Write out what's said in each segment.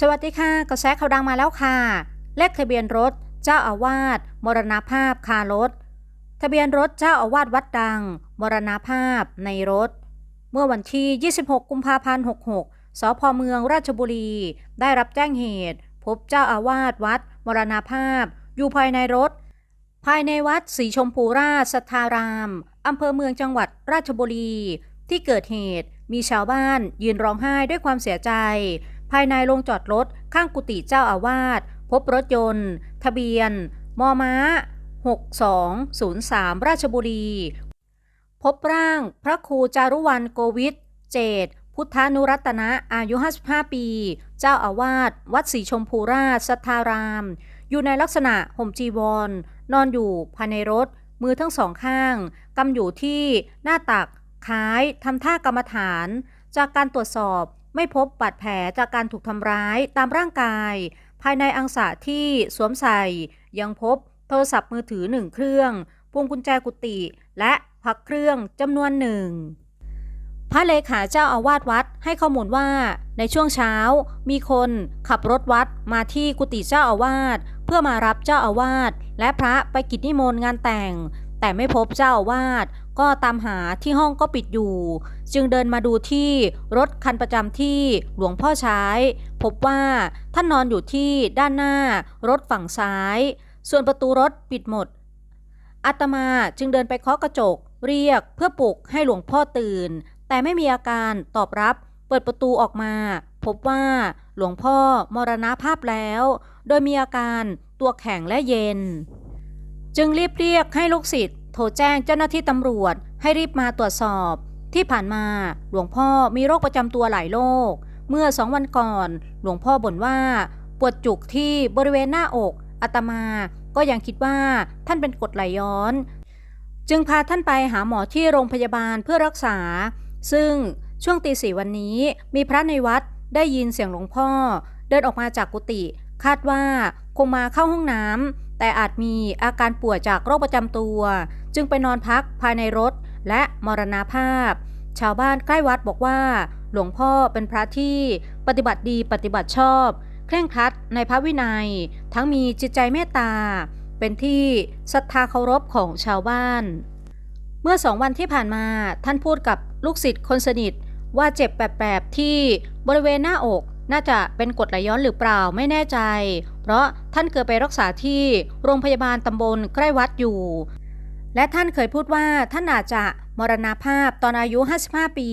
สวัสดีค่ะกระแสข่าวดังมาแล้วค่ะ เลขทะเบียนรถ เจ้าอาวาสมรณภาพคารถ ทะเบียนรถเจ้าอาวาสวัดดัง มรณภาพในรถ เมื่อวันที่ 26 กุมภาพันธ์ 66 สพเมืองราชบุรี ได้รับแจ้งเหตุ พบเจ้าอาวาสวัด มรณภาพ อยู่ภายในรถ ภายในวัดสีชมพูราชสัทธารามอำเภอเมืองจังหวัดราชบุรี ที่เกิดเหตุมีชาวบ้านยืนร้องไห้ด้วยความเสียใจ ภายในโรงจอดรถข้างกุฏิเจ้าอาวาสพบรถยนต์ ทะเบียน มอม้า 6203 ราชบุรี พบร่างพระครูจารุวันโกวิทเจตพุทธานุรัตนะอายุ 55 ปี เจ้าอาวาสวัดศรีชมพูราชสัทธาราม อยู่ในลักษณะห่มจีวร นอนอยู่ภายในรถ มือทั้งสองข้างกำอยู่ที่หน้าตักคล้ายทำท่ากรรมฐาน จากการตรวจสอบ ไม่พบบาดแผลจากการถูกทำร้ายตามร่างกาย ภายในอังสะที่สวมใส่ ยังพบโทรศัพท์มือถือหนึ่งเครื่องพวงกุญแจกุฏิและพักเครื่องจำนวนหนึ่งพระเลขาเจ้าอาวาสวัดให้ข้อมูลว่า ในช่วงเช้ามีคนขับรถวัดมาที่กุฏิเจ้าอาวาสเพื่อมารับเจ้าอาวาสและพระไปกิจนิมนต์งานแต่ง แต่ไม่พบเจ้าอาวาสก็ตามหาที่ห้องก็ปิดอยู่ จึงเดินมาดูที่รถคันประจำที่หลวงพ่อใช้ พบว่าท่านนอนอยู่ที่ด้านหน้ารถฝั่งซ้าย ส่วนประตูรถปิดหมดอาตมาจึงเดินไปเคาะกระจก เรียกเพื่อปลุกให้หลวงพ่อตื่น แต่ไม่มีอาการตอบรับ เปิดประตูออกมา พบว่าหลวงพ่อมรณภาพแล้ว โดยมีอาการตัวแข็งและเย็น จึงรีบเรียกให้ลูกศิษย์โทรแจ้งเจ้าหน้าที่ตำรวจให้รีบมาตรวจสอบ ที่ผ่านมาหลวงพ่อมีโรคประจำตัวหลายโรคเมื่อสองวันก่อน หลวงพ่อบ่นว่า ปวดจุกที่บริเวณหน้าอกอาตมาก็ยังคิดว่าท่านเป็นกรดไหลย้อน จึงพาท่านไปหาหมอที่โรงพยาบาลเพื่อรักษา ซึ่งช่วงตีสี่วันนี้มีพระในวัดได้ยินเสียงหลวงพ่อ เดินออกมาจากกุฏิคาดว่าคงมาเข้าห้องน้ำ แต่อาจมีอาการป่วยจากโรคประจำตัว จึงไปนอนพักภายในรถและมรณภาพ ชาวบ้านใกล้วัดบอกว่า หลวงพ่อเป็นพระที่ปฏิบัติดีปฏิบัติชอบ เคร่งครัดในพระวินัย ทั้งมีจิตใจเมตตา เป็นที่ศรัทธาเคารพของชาวบ้าน เมื่อสองวันที่ผ่านมาท่านพูดกับลูกศิษย์คนสนิทว่าเจ็บแปลบๆที่บริเวณหน้าอกน่าจะเป็นกรดไหลย้อนหรือเปล่าไม่แน่ใจ เพราะท่านเคยไปรักษาที่โรงพยาบาลตำบลใกล้วัดอยู่ และท่านเคยพูดว่าท่านอาจจะมรณภาพตอนอายุ 55 ปี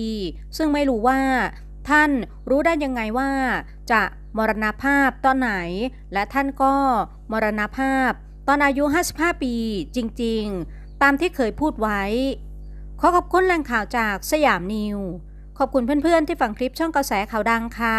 ซึ่งไม่รู้ว่า ท่านรู้ได้ยังไงว่า จะมรณภาพตอนไหน และท่านก็มรณภาพตอนอายุ 55 ปีจริงๆ ตามที่เคยพูดไว้ ขอขอบคุณแหล่งข่าวจากสยามนิว ขอบคุณเพื่อนๆที่ฟังคลิปช่องกระแสข่าวดังค่ะ